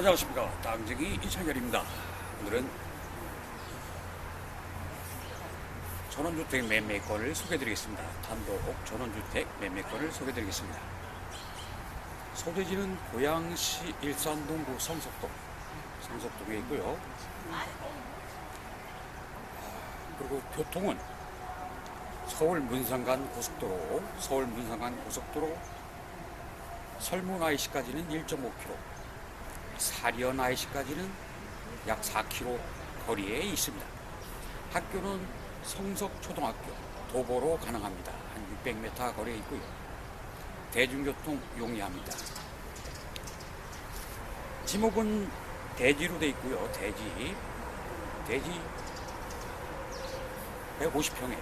안녕하십니까 땅쟁이 이창열입니다. 오늘은 전원주택 매매권을 소개해드리겠습니다. 단독 전원주택 매매권을 소개해드리겠습니다. 소재지는 고양시 일산동구 성석동 성석동에 있고요. 그리고 교통은 서울 문상간 고속도로 서울 문상간 고속도로 설문 IC까지는 1.5km 사리언 IC까지는 약 4km 거리에 있습니다. 학교는 성석초등학교 도보로 가능합니다. 한 600m 거리에 있고요. 대중교통 용이합니다. 지목은 대지로 돼 있고요. 대지 대지 150평에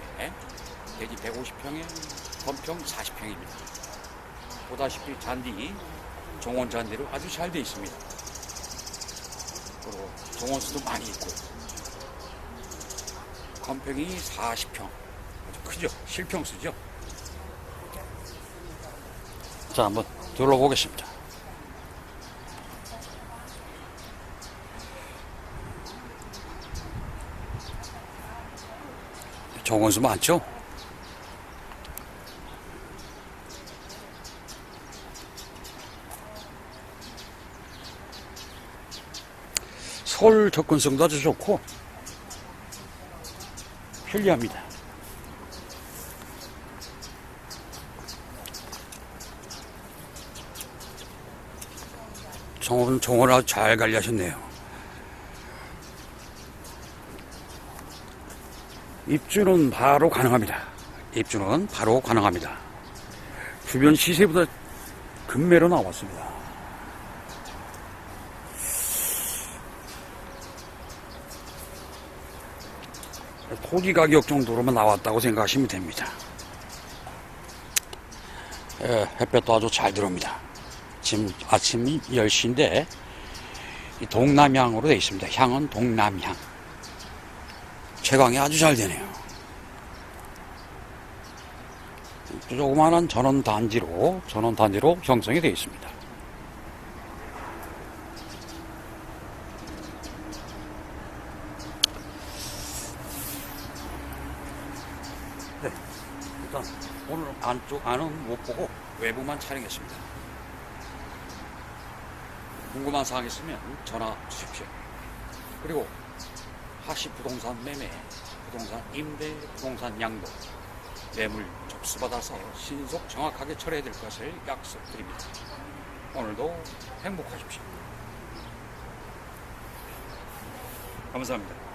대지 150평에 건평 40평입니다. 보다시피 잔디 정원 잔디로 아주 잘 돼 있습니다. 그리고 정원수도 많이 있고. 건평이 40평. 아주 크죠? 실평수죠? 자 한번 둘러보겠습니다. 정원수 많죠 서울 접근성도 아주 좋고 편리합니다. 정원, 정원 아주 잘 관리하셨네요. 입주는 바로 가능합니다. 입주는 바로 가능합니다. 주변 시세보다 금매로 나왔습니다. 토지 가격 정도로만 나왔다고 생각하시면 됩니다. 예, 햇볕도 아주 잘 들어옵니다. 지금 아침 10시인데 동남향으로 되어 있습니다. 향은 동남향. 채광이 아주 잘 되네요. 조그마한 전원 단지로 전원 단지로 형성이 되어 있습니다. 일단 오늘 안쪽 안은 못 보고 외부만 촬영했습니다. 궁금한 사항 있으면 전화 주십시오. 그리고 하시 부동산 매매, 부동산 임대, 부동산 양도, 매물 접수받아서 신속 정확하게 처리해 드릴 것을 약속드립니다. 오늘도 행복하십시오. 감사합니다.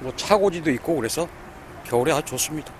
뭐 차고지도 있고 그래서 겨울에 아주 좋습니다.